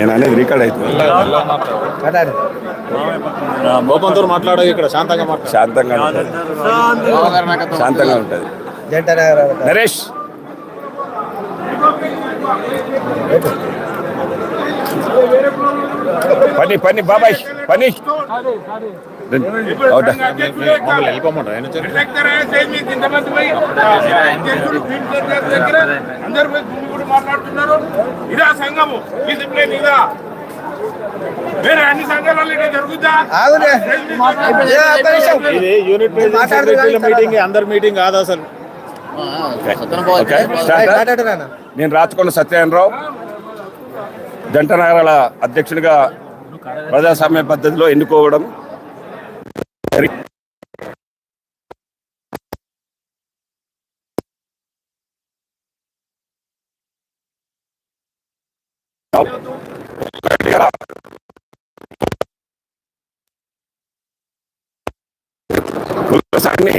నేను అనేది రికార్డ్ అవుతుంది మోపంతో మాట్లాడ ఇక్కడ శాంతంగా మాట్లాడు. శాంతంగా ఉంటుంది. శాంతంగా ఉంటుంది. నరేష్. పని పని బాబాయ్ పని. వెళ్ళిపోమంటారు? మాట్లాడుతున్నారు? ఇదా సంఘము. డిసిప్లిన్ ఇదా? వేరే అన్ని సంఘాలలో ఇదే జరుగుద్దా? ఇది యూనిట్ ప్రెసిడెంట్ సెక్రటరీల మీటింగ్ అందరి మీటింగ్ కాదు అసలు. ఓకే. స్టార్ట్. నేను రాచకొండ సత్యనారాయణరావు జంట నగరాల అధ్యక్షుడిగా ప్రజాస్వామ్య పద్ధతిలో ఎన్నుకోవడం ఉల్లాసాన్ని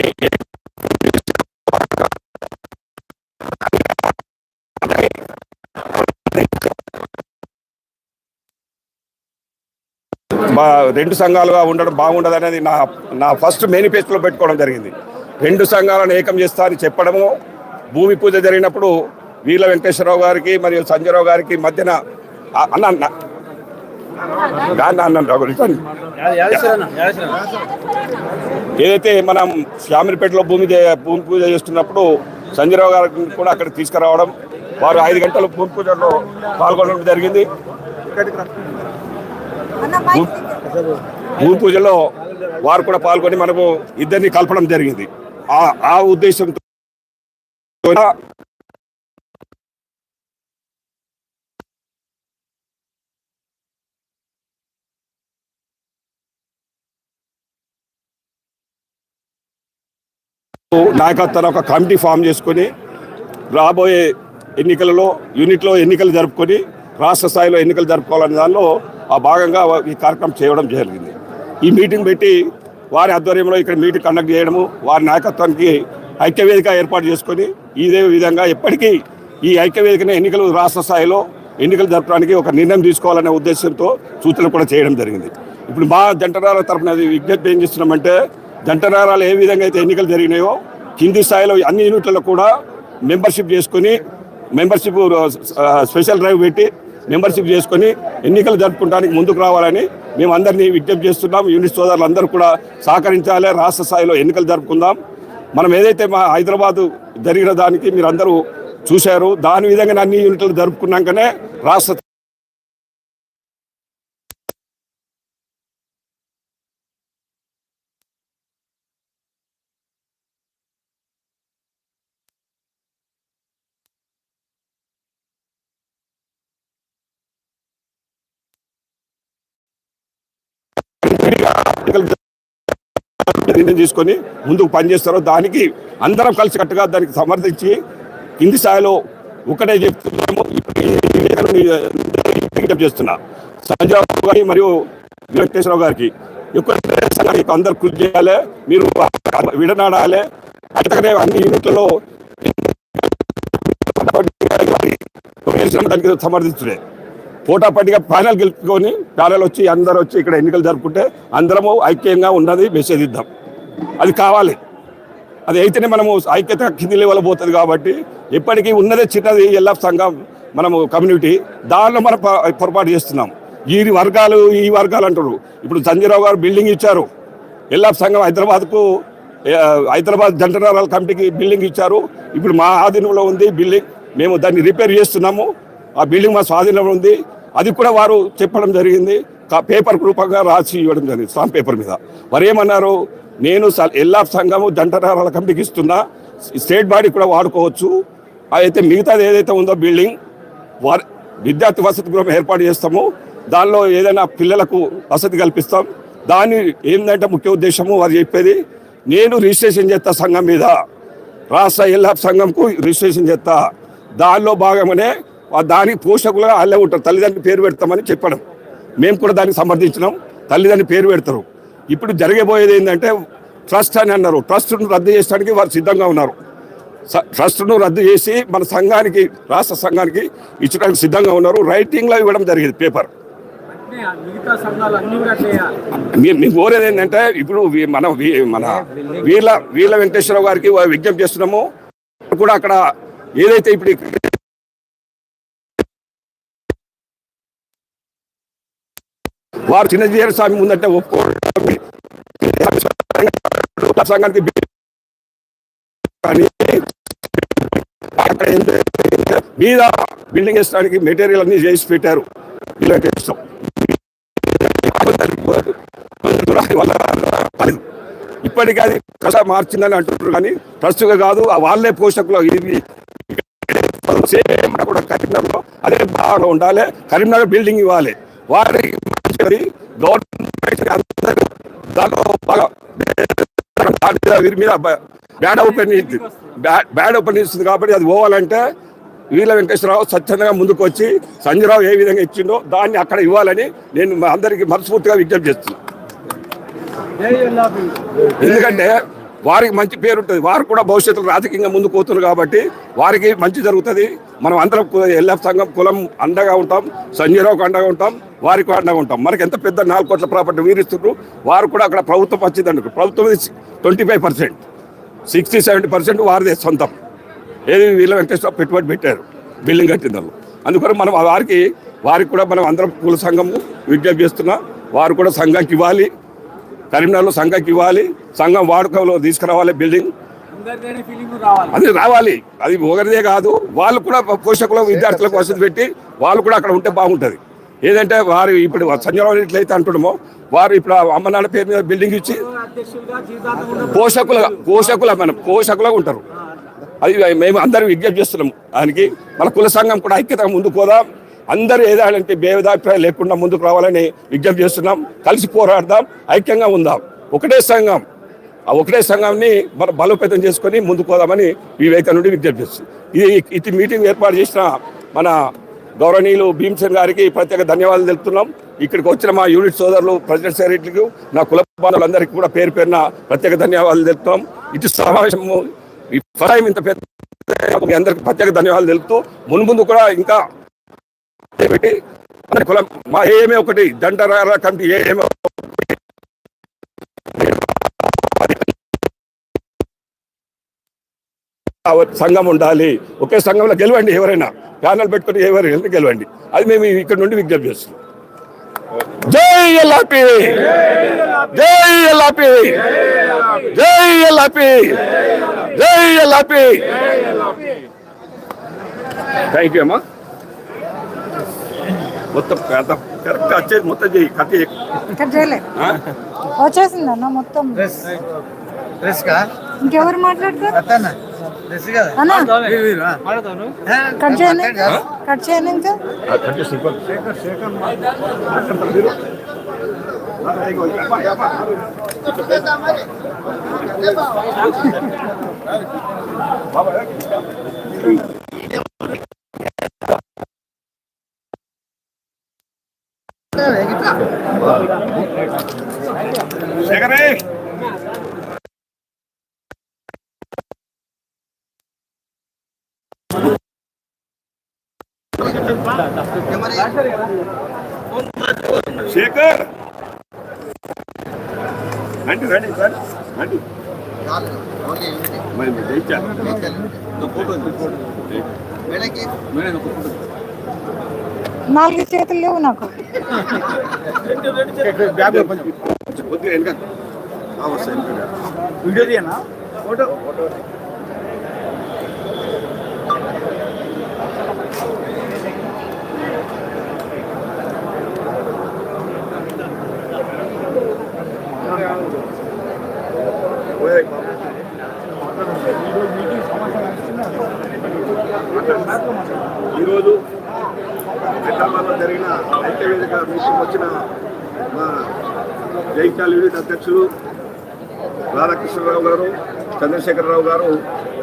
రెండు సంఘాలుగా ఉండడం బాగుండదు అనేది నా నా ఫస్ట్ మేనిఫెస్టోలో పెట్టుకోవడం జరిగింది. రెండు సంఘాలను ఏకం చేస్తా అని చెప్పడము భూమి పూజ జరిగినప్పుడు వీళ్ళ వెంకటేశ్వరరావు గారికి మరియు సంజయరావు గారికి మధ్యన అన్న అన్న. దాన్ని అన్నాను. ఏదైతే మనం శ్యామిరిపేటలో భూమి భూమి పూజ చేస్తున్నప్పుడు సంజయరావు గారిని కూడా అక్కడికి తీసుకురావడం వారు ఐదు గంటలు భూమి పూజలో పాల్గొనడం జరిగింది. భూమి పూజలో వారు కూడా పాల్గొని మనకు ఇద్దరిని కలపడం జరిగింది. ఆ ఆ ఉద్దేశంతో నాయకత్వాన్ని ఒక కమిటీ ఫామ్ చేసుకొని రాబోయే ఎన్నికలలో యూనిట్లో ఎన్నికలు జరుపుకొని రాష్ట్ర స్థాయిలో ఎన్నికలు జరుపుకోవాలనే దానిలో ఆ భాగంగా ఈ కార్యక్రమం చేయడం జరిగింది. ఈ మీటింగ్ పెట్టి వారి ఆధ్వర్యంలో ఇక్కడ మీటింగ్ కండక్ట్ చేయడము వారి నాయకత్వానికి ఐక్యవేదిక ఏర్పాటు చేసుకొని ఇదే విధంగా ఎప్పటికీ ఈ ఐక్యవేదికనే ఎన్నికలు రాష్ట్ర స్థాయిలో ఎన్నికలు జరపడానికి ఒక నిర్ణయం తీసుకోవాలనే ఉద్దేశంతో సూచన కూడా చేయడం జరిగింది. ఇప్పుడు మా జంటరాల తరపున విజ్ఞప్తి ఏం చేస్తున్నామంటే జంటనారాలు ఏ విధంగా అయితే ఎన్నికలు జరిగినాయో కింది స్థాయిలో అన్ని యూనిట్లలో కూడా మెంబర్షిప్ చేసుకొని మెంబర్షిప్ స్పెషల్ డ్రైవ్ పెట్టి మెంబర్షిప్ చేసుకొని ఎన్నికలు జరుపుకోవడానికి ముందుకు రావాలని మేము అందరినీ విజ్ఞప్తి చేస్తున్నాం. యూనిట్ సోదరులు అందరూ కూడా సహకరించాలి. రాష్ట్ర స్థాయిలో ఎన్నికలు జరుపుకుందాం. మనం ఏదైతే మా హైదరాబాద్ జరిగిన దానికి మీరు అందరూ చూశారు దాని విధంగా అన్ని యూనిట్లు జరుపుకున్నాకనే రాష్ట్ర ఎన్నికలు నిర్ణయం తీసుకొని ముందుకు పనిచేస్తారో దానికి అందరం కలిసి కట్టుగా దానికి సమర్థించి కింది స్థాయిలో ఒకటే చెప్తున్నాము. చేస్తున్నా. సంజయ్ గారి మరియు వెంకటేశ్వరరావు గారికి. ఎక్కువ అందరు కృషి చేయాలి. మీరు విడనాడాలి. అట్లనే అన్ని యూనిట్లలో దానికి పోటాపాటిగా ప్యానల్ గెలుపుకొని ప్యానల్ వచ్చి అందరు వచ్చి ఇక్కడ ఎన్నికలు జరుపుకుంటే అందరము ఐక్యంగా ఉన్నది మెసేజ్ ఇద్దాం. అది కావాలి. అది అయితేనే మనము ఐక్యత కింది లెవెల్ పోతుంది కాబట్టి ఎప్పటికీ ఉన్నదే చిన్నది ఎల్ఎఫ్ సంఘం మనము కమ్యూనిటీ. దానిలో మనం పొరపాటు చేస్తున్నాం. ఈ వర్గాలు ఈ వర్గాలు అంటారు ఇప్పుడు సంజయరావు గారు బిల్డింగ్ ఇచ్చారు. ఎల్ఎఫ్ సంఘం హైదరాబాద్కు హైదరాబాద్ హైదరాబాద్ జంటనగరాల కమిటీకి బిల్డింగ్ ఇచ్చారు. ఇప్పుడు మా ఆధీనంలో ఉంది బిల్డింగ్ మేము దాన్ని రిపేర్ చేస్తున్నాము. ఆ బిల్డింగ్ మా స్వాధీనంలో ఉంది. అది కూడా వారు చెప్పడం జరిగింది. పేపర్ రూపంగా రాసి ఇవ్వడం జరిగింది స్టాంప్ పేపర్ మీద. వారు ఏమన్నారు? నేను స- ఎల్ఆర్ సంఘము జంటరాల కమిటీకి ఇస్తున్నా. స్టేట్ బాడీ కూడా వాడుకోవచ్చు. అయితే మిగతాది ఏదైతే ఉందో బిల్డింగ్ వారి విద్యార్థి వసతి గృహం ఏర్పాటు చేస్తాము. దానిలో ఏదైనా పిల్లలకు వసతి కల్పిస్తాం. దాని ఏంటంటే ముఖ్య ఉద్దేశము వారు చెప్పేది. నేను రిజిస్ట్రేషన్ చేస్తా సంఘం మీద. రాష్ట్ర ఎల్ఆఫ్ సంఘంకు రిజిస్ట్రేషన్ చేస్తా. దానిలో భాగమనే ఆ దానికి పోషకులుగా అల్లే ఉంటారు. తల్లిదండ్రులు పేరు పెడతామని చెప్పడం. మేము కూడా దాన్ని సమర్థించినాం. తల్లిదండ్రులు పేరు పెడతారు. ఇప్పుడు జరగబోయేది ఏంటంటే ట్రస్ట్ అని అన్నారు. ట్రస్ట్ను రద్దు చేయడానికి వారు సిద్ధంగా ఉన్నారు. ట్రస్ట్ను రద్దు చేసి మన సంఘానికి రాష్ట్ర సంఘానికి ఇచ్చడానికి సిద్ధంగా ఉన్నారు. రైటింగ్లో ఇవ్వడం జరిగింది పేపర్. మీకు కోరేది ఏంటంటే ఇప్పుడు మన మన వీళ్ళ వీళ్ళ వెంకటేశ్వరరావు గారికి విజ్ఞప్తి చేస్తున్నాము. కూడా అక్కడ ఏదైతే ఇప్పుడు వారు చిన్నజీర స్వామి ముందంటే ఒప్పుకోవడం సంఘానికి కానీ అక్కడ మీద బిల్డింగ్ వేసడానికి మెటీరియల్ అన్ని చేసి పెట్టారు. వీళ్ళకి ఇష్టం. ఇప్పటికీ అది కథ మార్చిందని అంటున్నారు కానీ ప్రస్తుతం కాదు వాళ్ళే పోషకులు ఇది సేమ్ కూడా కరీంనగర్లో అదే బాగా ఉండాలి. కరీంనగర్ బిల్డింగ్ ఇవ్వాలి. వారికి మంచిది గవర్నమెంట్ దాంట్లో బాగా మీద వీరి మీద బ్యాడ్ ఓపెన్ బ్యాడ్ ఓపెన్ ఇస్తుంది కాబట్టి అది పోవాలంటే వీళ్ళ వెంకటేశ్వరరావు స్వచ్ఛందంగా ముందుకు వచ్చి సంజయరావు ఏ విధంగా ఇచ్చిండో దాన్ని అక్కడ ఇవ్వాలని నేను అందరికీ మనస్ఫూర్తిగా విజ్ఞప్తి చేస్తున్నాను ఎందుకంటే వారికి మంచి పేరు ఉంటుంది. వారు కూడా భవిష్యత్తులో రాజకీయంగా ముందుకు పోతున్నారు కాబట్టి వారికి మంచి జరుగుతుంది. మనం అందరం ఎల్ఎఫ్ సంఘం కులం అండగా ఉంటాం. సంజయరావుకు అండగా ఉంటాం. వారికి అండగా ఉంటాం. మనకి ఎంత పెద్ద నాలుగు కోట్ల ప్రాపర్టీ వీరిస్తున్నారు. వారు కూడా అక్కడ ప్రభుత్వం వచ్చిందండి. ప్రభుత్వం twenty five percent. Sixty seventy percent వారిదే సొంతం. ఏది వీళ్ళ వెంకటేశ్వర పెట్టుబడి పెట్టారు. బిల్డింగ్ కట్టిందారు. అందుకని మనం వారికి వారికి కూడా మనం అందరం కుల సంఘము విజ్ఞప్తి చేస్తున్నా. వారు కూడా సంఘానికి ఇవ్వాలి. కరీంనగర్లో సంఘానికి ఇవ్వాలి సంఘం వాడుకలో తీసుకురావాలి బిల్డింగ్ అది రావాలి. అది ఒకరిదే కాదు వాళ్ళు కూడా పోషకుల విద్యార్థులకు వసతి పెట్టి వాళ్ళు కూడా అక్కడ ఉంటే బాగుంటుంది. ఏదంటే వారు ఇప్పుడు సంజయరావు ఎట్లయితే అంటున్నామో వారు ఇప్పుడు అమ్మ నాన్న పేరు మీద బిల్డింగ్ ఇచ్చి పోషకుల పోషకుల మనం పోషకులుగా ఉంటారు. అది మేము అందరం విజ్ఞప్తి చేస్తున్నాం. దానికి మన కుల సంఘం కూడా ఐక్యతగా ముందుకు పోదాం. అందరూ ఏదంటే భేదాభిప్రాయాలు లేకుండా ముందుకు రావాలని విజ్ఞప్తి చేస్తున్నాం. కలిసి పోరాడదాం ఐక్యంగా ఉందాం. ఒకటే సంఘం. ఆ ఒకటే సంఘాన్ని మనం బలోపేతం చేసుకొని ముందుకు పోదామని వివేక నుండి విజ్ఞప్తి చేస్తున్నాం ఇది ఇది మీటింగ్ ఏర్పాటు చేసిన మన గౌరవనీయులు భీమసేన్ గారికి ప్రత్యేక ధన్యవాదాలు తెలుపుతున్నాం. ఇక్కడికి వచ్చిన మా యూనిట్ సోదరులు ప్రెసిడెంట్ సెక్రటరీకి నా కుల బాంధవులందరికీ కూడా పేరు పేరున ప్రత్యేక ధన్యవాదాలు తెలుపుతున్నాం. ఇటు సమావేశము ఈ ఫస్ట్ ఇంత పెద్ద అందరికీ అందరికి ప్రత్యేక ధన్యవాదాలు తెలుపుతూ మున్ముందు కూడా ఇంకా పెట్టి మన కులం మా ఏమే ఒకటి దండరార కమిటీ ఏమే సంఘం ఉండాలి. ఒకే సంఘంలో గెలవండి ఎవరైనా. ప్యానల్ పెట్టుకుని ఎవరైనా గెలవండి. అది మేము ఇక్కడ నుండి విజ్ఞప్తి చేస్తున్నాం. జై ఎల్ఆపి జై ఎల్ఆపి జై ఎల్ఆపి జై ఎల్లాపి థ్యాంక్ యూ అమ్మా. మొత్తం కరెక్ట్ వచ్చేది మొత్తం చేయి ఆ? వచ్చేసింది అన్న మొత్తం? రిస్కా ఇంకెవరు మాట్లాడతారు. కట్ కట్ ఇంకా. ఆ, కట్ చేసి ఇవ్వండి. మాట్లాడతారు మీరు? శేఖరే శేఖర్ రండి రండి సార్ రండి మరి మీరు జయించాలి నాలుగు చేతులు లేవు నాకు. వీడియో తీయనా ఫోటో ఈరోజు నిన్న ఐక్యవేదిక మీటింగ్ వచ్చిన మా జైత్యాల యూనిట్ అధ్యక్షులు రాధాకృష్ణరావు గారు చంద్రశేఖరరావు గారు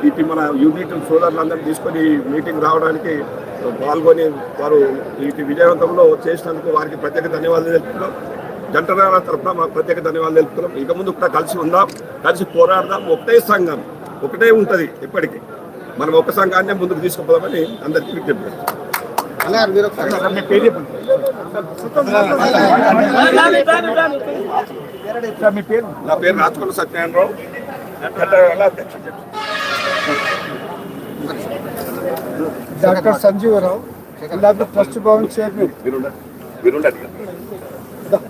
ఇటు మన యూనిట్ సోదరులందరినీ తీసుకొని మీటింగ్ రావడానికి పాల్గొని వారు ఇటు విజయవంతంలో చేసినందుకు వారికి ప్రత్యేక ధన్యవాదాలు తెలుపుతున్నాం. జంటనాల తరఫున మాకు ప్రత్యేక ధన్యవాదాలు తెలుపుతున్నాం. ఇక ముందు కూడా కలిసి ఉందాం కలిసి పోరాడదాం. ఒకటే సంఘం ఒకటే ఉంటుంది ఇప్పటికీ. మనం ఒక సంఘాన్ని ముందుకు తీసుకుపోదామని అందరికీ విజ్ఞప్తి మీ పేరు నా పేరు రాజకొండ సత్యనారాయణరావు డాక్టర్ సంజీవరావు ఇలాంటి ట్రస్ట్ భవన్ చైర్మన్ మీరుండండి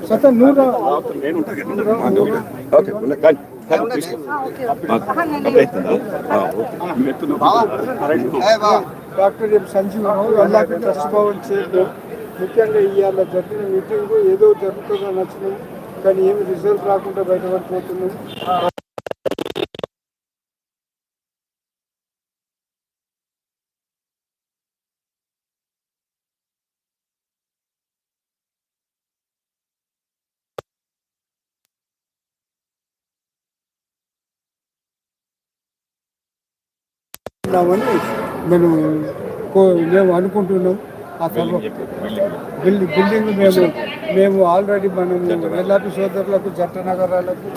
సత్యం నూరు నేను ఉంటాను. ఓకే. కానీ డాక్టర్ ఎం సంజీవరావు ఇలాంటి ట్రస్ట్ భవన్ చైర్మన్ ముఖ్యంగా ఇవాళ జరిగిన మీటింగ్ ఏదో జరుగుతుందని నచ్చినాం కానీ ఏమి రిజల్ట్ రాకుండా బయటపడిపోతున్నాం. ఉన్నామని మేము కో- మేము అనుకుంటున్నాం. ఆ సభ బిల్డింగ్ బిల్డింగ్ మేము మేము ఆల్రెడీ మనము ఎల్లాపి సోదరులకు జట్ట నగరాలకు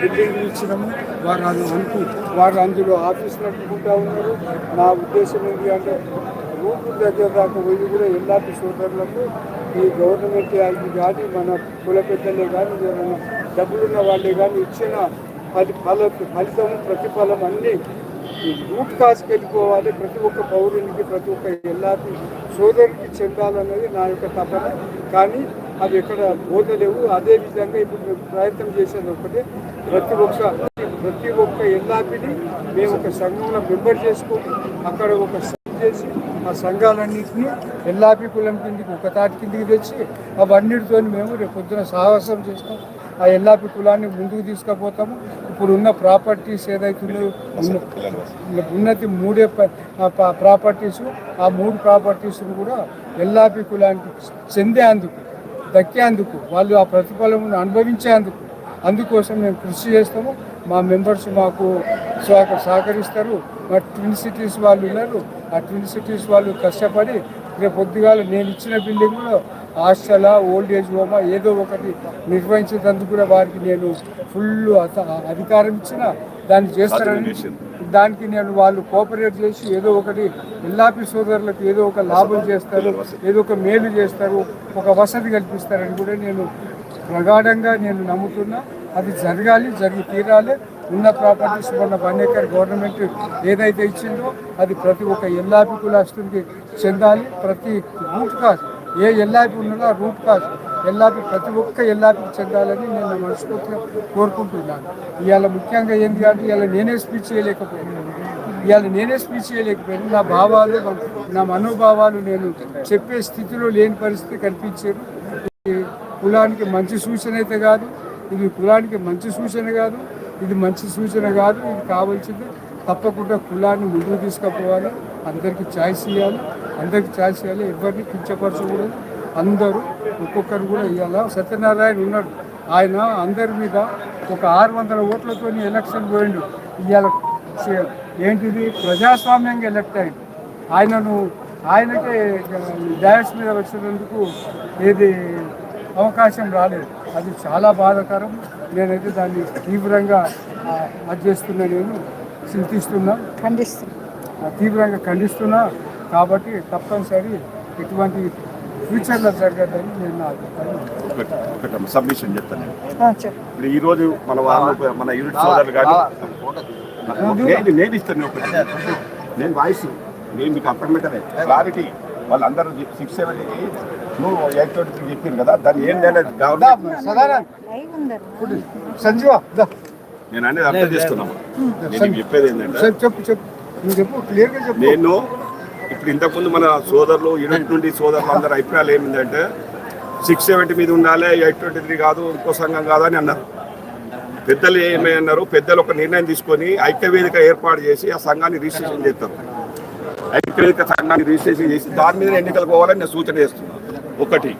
బిల్డింగ్ ఇచ్చినాము. వారు అది అనుకు వారు అందులో ఆఫీస్ నడుపుకుంటా ఉన్నారు. నా ఉద్దేశం ఏంటి అంటే రూపు దగ్గర దాకా పోయి కూడా ఎల్లాపి సోదరులకు ఈ గవర్నమెంట్ అది కానీ మన కుల పెద్దలే కానీ డబ్బులున్న వాళ్ళే కానీ ఇచ్చిన అది ఫల ఫలితం ప్రతిఫలం అన్నీ ఈ రూట్ కాజ్కి వెళ్ళిపోవాలి. ప్రతి ఒక్క పౌరునికి ప్రతి ఒక్క ఎల్లాపి సోదరునికి చెందాలన్నది నా యొక్క తపన. కానీ అవి ఎక్కడ పోతలేవు అదే విధంగా ఇప్పుడు మేము ప్రయత్నం చేసేది ఒకటే. ప్రతి ఒక్క ప్రతి ఒక్క ఎల్లాపిని మేము ఒక సంఘంలో మెంబర్ చేసుకొని అక్కడ ఒక చేసి ఆ సంఘాలన్నింటినీ ఎల్లాపి కులం కిందికి ఒక తాటి కిందికి తెచ్చి అవన్నిటితో మేము రేపు పొద్దున సాహసం చేస్తాం. ఆ ఎల్లాపి కులాన్ని ముందుకు తీసుకుపోతాము. ఇప్పుడు ఉన్న ప్రాపర్టీస్ ఏదైతే ఉన్నది ఉన్నతి మూడే ఆ ప్రాపర్టీస్ ఆ మూడు ప్రాపర్టీస్ను కూడా ఎల్లాపి కులానికి చెందేందుకు దక్కేందుకు వాళ్ళు ఆ ప్రతిఫలం అనుభవించేందుకు అందుకోసం మేము కృషి చేస్తాము. మా మెంబర్స్ మాకు సహక- సహకరిస్తారు. మా ట్విన్ సిటీస్ వాళ్ళు ఉన్నారు. ఆ ట్విన్ సిటీస్ వాళ్ళు కష్టపడి రేపు పొద్దుగాల నేను ఇచ్చిన బిల్డింగ్లో హాస్టలా ఓల్డ్ ఏజ్ హోమా ఏదో ఒకటి నిర్వహించేందుకు కూడా వారికి నేను ఫుల్ అధికారం ఇచ్చిన దాన్ని చేస్తారని దానికి నేను వాళ్ళు కోఆపరేట్ చేసి ఏదో ఒకటి ఎల్లాపి సోదరులకు ఏదో ఒక లాభం చేస్తారు ఏదో ఒక మేలు చేస్తారు ఒక వసతి కల్పిస్తారని కూడా నేను ప్రగాఢంగా నేను నమ్ముతున్నా. అది జరగాలి జరిగి తీరాలి. ఉన్న ప్రాపర్టీస్ మొన్న వన్ ఎకర్ గవర్నమెంట్ ఏదైతే ఇచ్చిందో అది ప్రతి ఒక్క ఎల్లాపి కులాస్తునికి చెందాలి. ప్రతి రూట్ కాస్ట్ ఏ ఎల్లాపి ఉన్నదో ఆ రూట్ కాస్ట్ ఎల్లాపి ప్రతి ఒక్క ఎల్లాపికి చెందాలని నేను మనస్ఫూర్తిగా కోరుకుంటున్నాను. ఇవాళ ముఖ్యంగా ఏంటి అంటే ఇవాళ నేనే స్పీచ్ చేయలేకపోయాను. ఇవాళ నేనే స్పీచ్ చేయలేకపోయాను. నా భావాలు నా మనోభావాలు నేను చెప్పే స్థితిలో లేని పరిస్థితి కనిపించారు కులానికి మంచి సూచన అయితే కాదు ఇది కులానికి మంచి సూచన కాదు ఇది మంచి సూచన కాదు ఇది కావాల్సింది తప్పకుండా కులాన్ని ముందుకు తీసుకుపోవాలి అందరికీ ఛాయిస్ ఇవ్వాలి. అందరికీ ఛాయిస్ ఇవ్వాలి. ఎవరిని కించపరచకూడదు. అందరూ ఒక్కొక్కరు కూడా ఇవ్వాలి? సత్యనారాయణ ఉన్నాడు. ఆయన అందరి మీద ఒక ఆరు వందల ఓట్లతో ఎలక్షన్ పోయిండు. ఇవాళ ఏంటిది? ప్రజాస్వామ్యంగా ఎలక్ట్ అయింది ఆయనను ఆయనకే డాష్ మీద వచ్చినందుకు ఏది అవకాశం రాలేదు. అది చాలా బాధాకరం. నేనైతే దాన్ని తీవ్రంగా అది చేస్తున్నా నేను. చింతిస్తున్నా. తీవ్రంగా ఖండిస్తున్నా. కాబట్టి తప్పనిసరి ఇటువంటి ఫ్యూచర్లో జరగదని నేను నా అభిప్రాయం. ఒకటి ఒకటి సబ్మిషన్ చెప్తాను నేను. ఆ, చెప్పు. ఇప్పుడు ఈ రోజు మన మన యూనిట్ సోదరులు కానీ నేను నేను ఇస్తాను ఒకటి. నేను వాయిస్ నేను మీకు అప్పటిమెంటనే క్లారిటీ వాళ్ళందరూ సిక్స్ సెవెన్ నువ్వు ఎయిట్ ట్వంటీ చెప్పారు కదా దాన్ని ఏం లేదు సంజీవ దా. నేను అనేది అర్థం చేసుకున్నాము నేను మీకు చెప్పేది ఏంటంటే చెప్పు చెప్పు చెప్పు. నువ్వు చెప్పు క్లియర్గా చెప్పు. నేను ఇప్పుడు ఇంతకుముందు మన సోదరులు యూనిట్ నుండి సోదరులు అందరి అభిప్రాయాలు ఏమిందంటే సిక్స్ సెవెంటీ మీద ఉండాలి ఎయిట్ ట్వంటీ త్రీ కాదు ఇంకో సంఘం కాదని అన్నారు. పెద్దలు ఏమై అన్నారు? పెద్దలు ఒక నిర్ణయం తీసుకొని ఐక్యవేదిక ఏర్పాటు చేసి ఆ సంఘాన్ని రిజిస్ట్రేషన్ చేస్తారు. ఐక్యవేదిక సంఘాన్ని రిజిస్ట్రేషన్ చేసి దాని మీద ఎన్నికలు పోవాలని నేను సూచన చేస్తున్నాను ఒకటి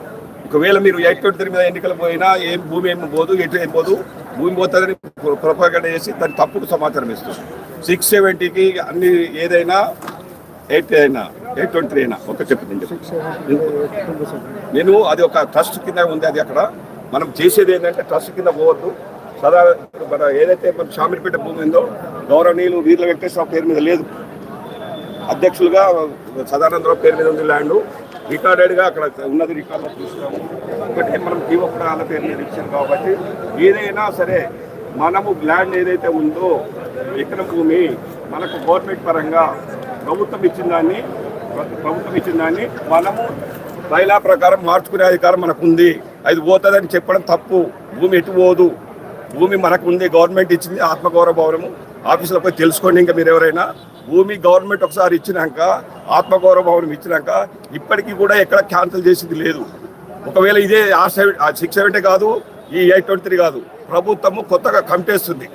ఒకవేళ మీరు ఎయిట్ ట్వంటీ త్రీ మీద ఎన్నికలు పోయినా ఏం భూమి ఏం పోదు ఎటు ఏం పోదు భూమి పోతుందని ప్రొపగండ చేసి దాన్ని తప్పుడు సమాచారం ఇస్తుంది సిక్స్ సెవెంటీకి అన్ని ఏదైనా ఎయిట్ అయినా ఎయిట్ ట్వంటీ త్రీ అయినా ఒక చెప్పింది నేను అది ఒక ట్రస్ట్ కింద ఉంది అది అక్కడ. మనం చేసేది ఏంటంటే ట్రస్ట్ కింద పోవద్దు. సదా మన ఏదైతే మన షామిరిపేట భూమి ఉందో గౌరవనీయులు వీర్ల వెంకటేశ్వర పేరు మీద లేదు. అధ్యక్షులుగా సదానందరావు పేరు మీద ఉంది ల్యాండ్. రికార్డెడ్గా అక్కడ ఉన్నది రికార్డులో చూస్తున్నాము. ఒకటి మనం జీవపురాల పేరు మీద ఇచ్చారు కాబట్టి ఏదైనా సరే మనము ల్యాండ్ ఏదైతే ఉందో ఎక్కడ భూమి మనకు గవర్నమెంట్ పరంగా ప్రభుత్వం ఇచ్చిన దాన్ని ప్రభుత్వం ఇచ్చిన దాన్ని మనము బయలా ప్రకారం మార్చుకునే అధికారం మనకు ఉంది అది పోతుందని చెప్పడం తప్పు. భూమి ఎటు పోదు? భూమి మనకు ఉంది గవర్నమెంట్ ఇచ్చింది ఆత్మగౌరవ భవనము. ఆఫీసులో పోయి తెలుసుకోండి ఇంకా మీరు ఎవరైనా భూమి గవర్నమెంట్ ఒకసారి ఇచ్చినాక ఆత్మగౌరవ భవనం ఇచ్చినాక ఇప్పటికీ కూడా ఎక్కడ క్యాన్సిల్ చేసింది లేదు. ఒకవేళ ఇదే ఆ సెవెన్ సిక్స్ సెవెంటీ కాదు ఈ ఎయిట్ ట్వంటీ త్రీ కాదు. ప్రభుత్వము కొత్తగా కమిటేస్తుంది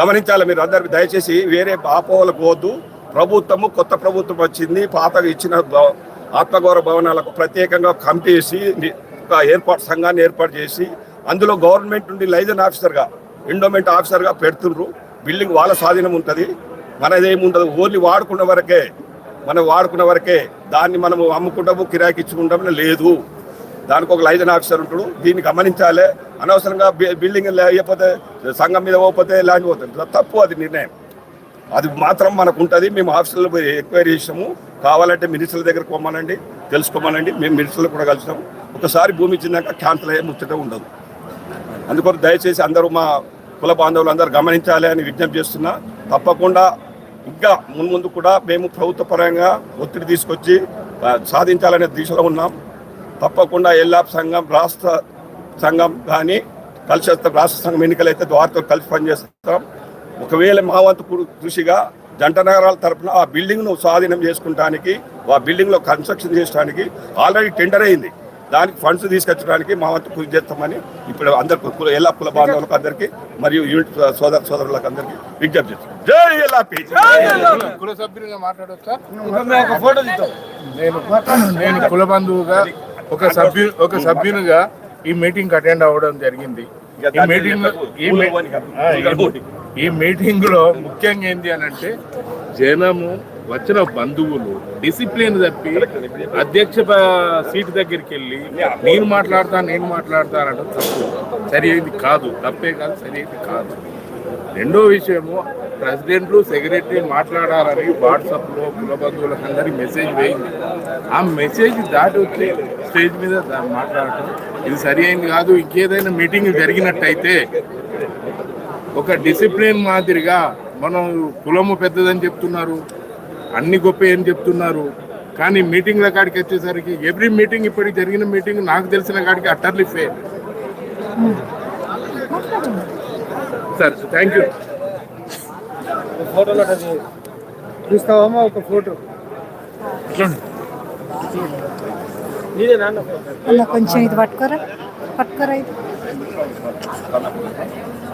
గమనించాలి మీరు అందరు దయచేసి వేరే ఆపోవలకు పోవద్దు. ప్రభుత్వము కొత్త ప్రభుత్వం వచ్చింది. పాతగా ఇచ్చిన ఆత్మగౌరవ భవనాలకు ప్రత్యేకంగా కమిటీ ఒక ఏర్పాటు సంఘాన్ని ఏర్పాటు చేసి అందులో గవర్నమెంట్ నుండి లైజన్ ఆఫీసర్గా ఎండోమెంట్ ఆఫీసర్గా పెడుతుండ్రు. బిల్డింగ్ వాళ్ళ స్వాధీనం ఉంటుంది. మనదేముండదు ఓన్లీ వాడుకున్న వరకే మనం వాడుకున్న వరకే దాన్ని మనము అమ్ముకుంటాము కిరాయికి ఇచ్చుకుంటాము లేదు. దానికి ఒక లైజన్ ఆఫీసర్ ఉంటాడు. దీన్ని గమనించాలి. అనవసరంగా బి- బిల్డింగ్ లేకపోతే సంఘం మీద పోతే ఇలాంటి పోతుంది తప్పు అది నిర్ణయం. అది మాత్రం మనకు ఉంటుంది మేము ఆఫీసులో పోయి ఎంక్వైరీ చేసాము కావాలంటే మినిస్టర్ల దగ్గరకు పోమనండి తెలుసుకోమనండి. మేము మినిస్టర్లు కూడా కలిసినాము. ఒకసారి భూమి ఇచ్చినాక క్యాన్సిల్ అయ్యే ముచ్చట ఉండదు. అందుకొని దయచేసి అందరూ మా కుల బాంధవులు అందరూ గమనించాలి అని విజ్ఞప్తి చేస్తున్నా. తప్పకుండా ఇంకా మున్ముందు కూడా మేము ప్రభుత్వ పరంగా ఒత్తిడి తీసుకొచ్చి సాధించాలనే దిశలో ఉన్నాం. తప్పకుండా ఎల్లాప్ సంఘం రాష్ట్ర సంఘం కానీ కలిసి రాష్ట్ర సంఘం ఎన్నికలు అయితే వారితో కలిసి పనిచేస్తాం. ఒకవేళ మా వంతు కృషిగా జంట నగరాల తరపున ఆ బిల్డింగ్ను స్వాధీనం చేసుకుంటానికి ఆ బిల్డింగ్లో కన్స్ట్రక్షన్ చేయడానికి ఆల్రెడీ టెండర్ అయింది. దానికి ఫండ్స్ తీసుకొచ్చడానికి మా వంతు కృషి చేస్తామని ఇప్పుడు అందరికి కుల ఎలా కుల బాంధవులకు అందరికీ మరియు యూనిట్ సోదర సోదరులకు అందరికీ విజ్ఞప్తి చేస్తాం. జై ఎల్లాపి! కుల సభ్యులుగా మాట్లాడొచ్చా? ఒక ఫోటో తీద్దాం. నేను నేను కుల బంధువుగా ఒక సభ్యు ఒక సభ్యునిగా ఈ మీటింగ్ అటెండ్ అవ్వడం జరిగింది. ఈ మీటింగ్ ఈ మీ- మీటింగ్లో ముఖ్యంగా ఏంటి అని అంటే జనము వచ్చిన బంధువులు డిసిప్లిన్ తప్పి అధ్యక్ష సీట్ సీటు దగ్గరికి వెళ్ళి నేను మాట్లాడతా నేను మాట్లాడతా అనడం తప్పు. సరైనది కాదు. తప్పే కాదు సరైనది కాదు. రెండో విషయము ప్రెసిడెంట్లు సెక్రటరీ మాట్లాడాలని వాట్సాప్లో కులబంధువులకు అందరి మెసేజ్ వేయింది. ఆ మెసేజ్ దాటి వచ్చి స్టేజ్ మీద మాట్లాడటం. ఇది సరి అయింది కాదు. ఇంకేదైనా మీటింగ్ జరిగినట్టయితే ఒక డిసిప్లిన్ మాదిరిగా మనం కులము పెద్దదని చెప్తున్నారు అన్ని గొప్ప అని చెప్తున్నారు. కానీ మీటింగ్ల కాడికి వచ్చేసరికి ఎవ్రీ మీటింగ్ ఇప్పటికి జరిగిన మీటింగ్ నాకు తెలిసిన కాడికి utterly fail sir thank you ఫోటోలో తీస్తావమ్మా ఒక ఫోటో. కొంచెం ఇది పట్టుకోరా? పట్టుకోరా ఇది.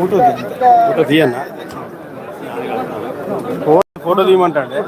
ఫోటో ఫోటో తీయన్నా ఫోటో తీయమంటాండే.